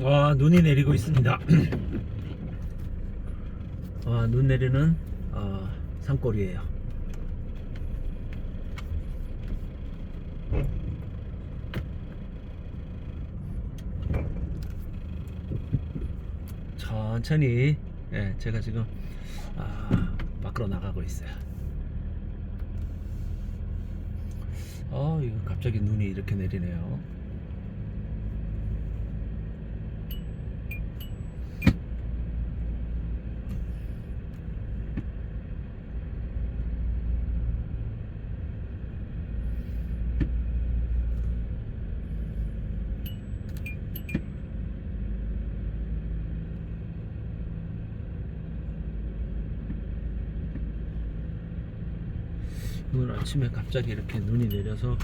와 눈이 내리고 있습니다. 와, 눈 내리는 어, 산골이에요. 천천히 예, 제가 지금 아, 밖으로 나가고 있어요. 어, 이거 갑자기 눈이 이렇게 내리네요. 오늘 아침에 갑자기 이렇게 눈이 내려서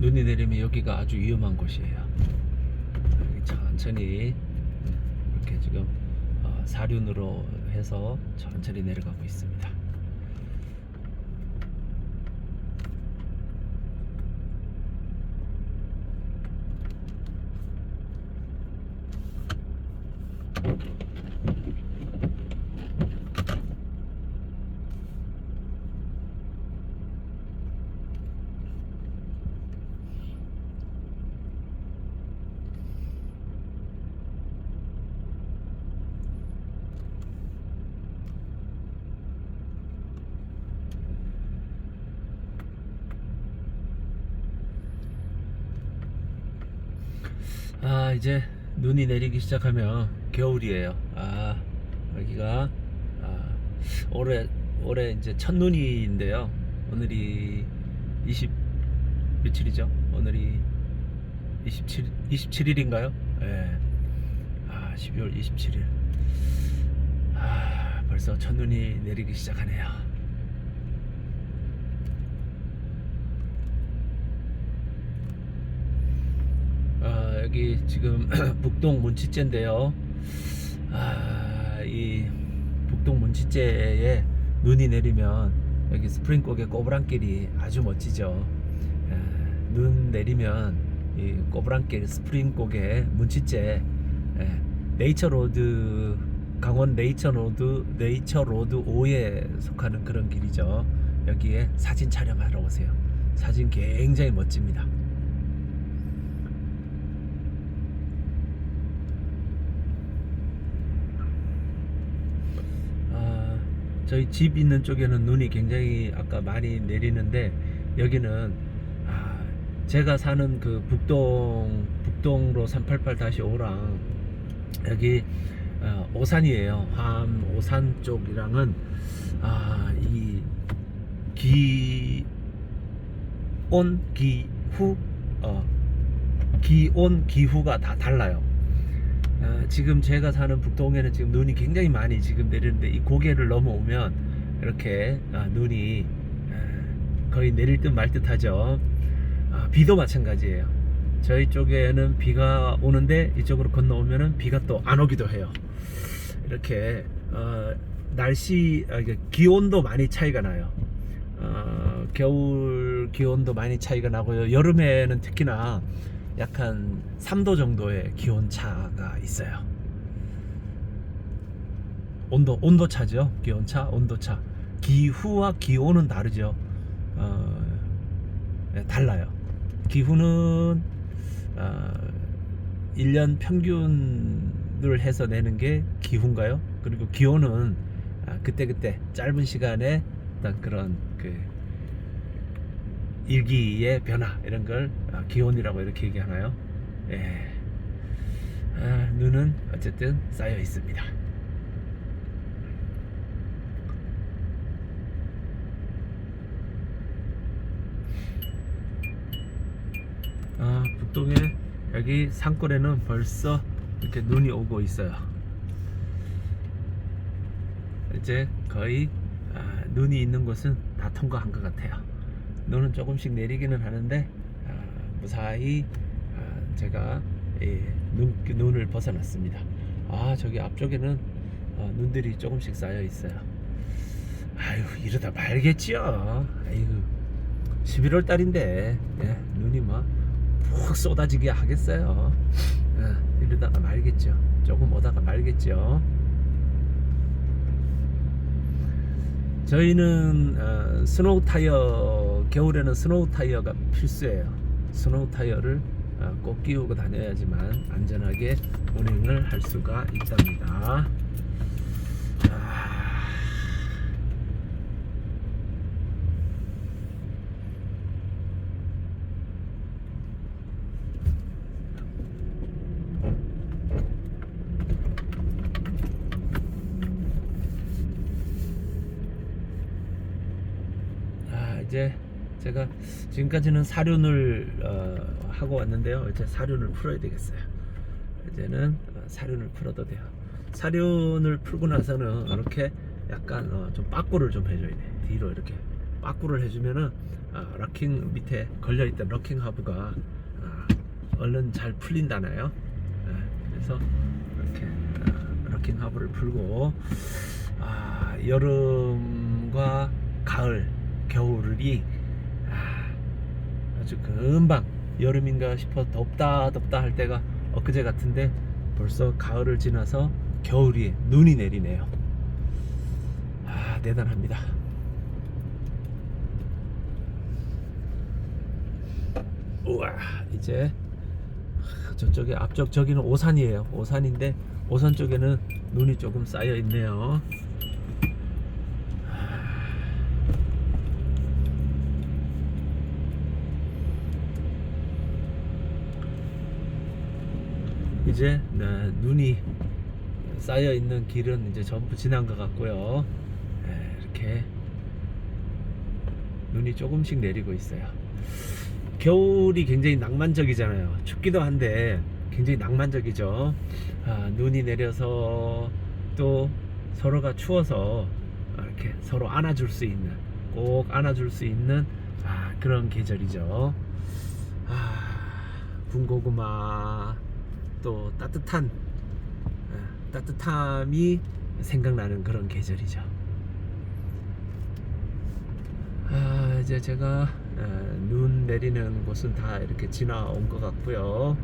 눈이 내리면 여기가 아주 위험한 곳이에요. 천천히 이렇게 지금 어, 사륜으로 해서 천천히 내려가고 있습니다. 아 이제 눈이 내리기 시작하면 겨울이에요. 아 여기가 아, 올해 올해 이제 첫 눈이인데요. 오늘이 20 며칠이죠? 오늘이 27 27일인가요? 예. 아 12월 27일. 아 벌써 첫 눈이 내리기 시작하네요. 아, 여기 지금 북동 문치제인데요. 아, 이 북동 문치제에 눈이 내리면 여기 스프링곡의 꼬부랑길이 아주 멋지죠. 아, 눈 내리면 이 꼬부랑길 스프링곡의 문치제 예, 네이처로드 강원 네이처로드 네이처로드 5에 속하는 그런 길이죠. 여기에 사진 촬영하러 오세요. 사진 굉장히 멋집니다. 아, 저희 집 있는 쪽에는 눈이 굉장히 아까 많이 내리는데 여기는 아, 제가 사는 그 북동 북동로 388-5랑 여기 어, 오산이에요. 함 오산 쪽이랑은 아, 이 기온 기후 어, 기온 기후가 다 달라요. 아, 지금 제가 사는 북동에는 지금 눈이 굉장히 많이 지금 내리는데 이 고개를 넘어오면 이렇게 아, 눈이 아, 거의 내릴 듯 말 듯하죠. 아, 비도 마찬가지예요. 저희 쪽에는 비가 오는데 이쪽으로 건너오면은 비가 또 안 오기도 해요. 이렇게 어, 날씨 아, 이게 기온도 많이 차이가 나요. 어, 겨울 기온도 많이 차이가 나고요. 여름에는 특히나 약한 3도 정도의 기온 차가 있어요. 온도 온도 차죠. 기온 차, 온도 차. 기후와 기온은 다르죠. 어, 네, 달라요. 기후는 어, 1년 평균을 해서 내는 게 기후인가요? 그리고 기온은 아, 그때 그때 짧은 시간에 그런 그 일기의 변화 이런 걸 아, 기온이라고 이렇게 얘기하나요? 예. 아, 눈은 어쨌든 쌓여 있습니다. 아, 북동에 여기 산골에는 벌써 이렇게 눈이 오고 있어요. 이제 거의 아, 눈이 있는 곳은 다 통과한 것 같아요. 눈은 조금씩 내리기는 하는데 아, 무사히 아, 제가 예, 눈, 눈을 벗어났습니다. 아 저기 앞쪽에는 어, 눈들이 조금씩 쌓여 있어요. 아유 이러다 말겠지요. 아유 11월 달인데 예, 눈이 막푹 쏟아지게 하겠어요. 예, 이러다가 말겠죠. 조금 오다가 말겠죠. 저희는 어, 스노우 타이어 겨울에는 스노우 타이어가 필수예요. 스노우 타이어를 어, 꼭 끼우고 다녀야지만 안전하게 운행을 할 수가 있답니다. 아, 아, 이제 제가 지금까지는 사륜을 어, 하고 왔는데요. 이제 사륜을 풀어야 되겠어요. 이제는 어, 사륜을 풀어도 돼요. 사륜을 풀고 나서는 이렇게 약간 어, 좀 빠꾸를 좀 해줘야 돼. 뒤로 이렇게 빠꾸를 해주면은 아, 럭킹 밑에 걸려있던 럭킹 하부가 아, 얼른 잘 풀린다나요. 예, 그래서 이렇게 아, 럭킹 하부를 풀고 아, 여름과 가을, 겨울이 아, 아주 금방 여름인가 싶어 덥다 덥다 할 때가 엊그제 같은데 벌써 가을을 지나서 겨울이 눈이 내리네요. 아 대단합니다. 우와 이제 저쪽에 앞쪽 저기는 오산이에요. 오산인데 오산 쪽에는 눈이 조금 쌓여 있네요. 이제 네, 눈이 쌓여 있는 길은 이제 전부 지난 것 같고요. 네, 이렇게 눈이 조금씩 내리고 있어요. 겨울이 굉장히 낭만적이잖아요. 춥기도 한데 굉장히 낭만적이죠. 아, 눈이 내려서 또 서로가 추워서 이렇게 서로 안아줄 수 있는 꼭 안아줄 수 있는 아, 그런 계절이죠. 아, 군고구마 또 따뜻한 아, 따뜻함이 생각나는 그런 계절이죠. 아, 이제 제가 아, 눈 내리는 곳은 다 이렇게 지나온 것 같고요.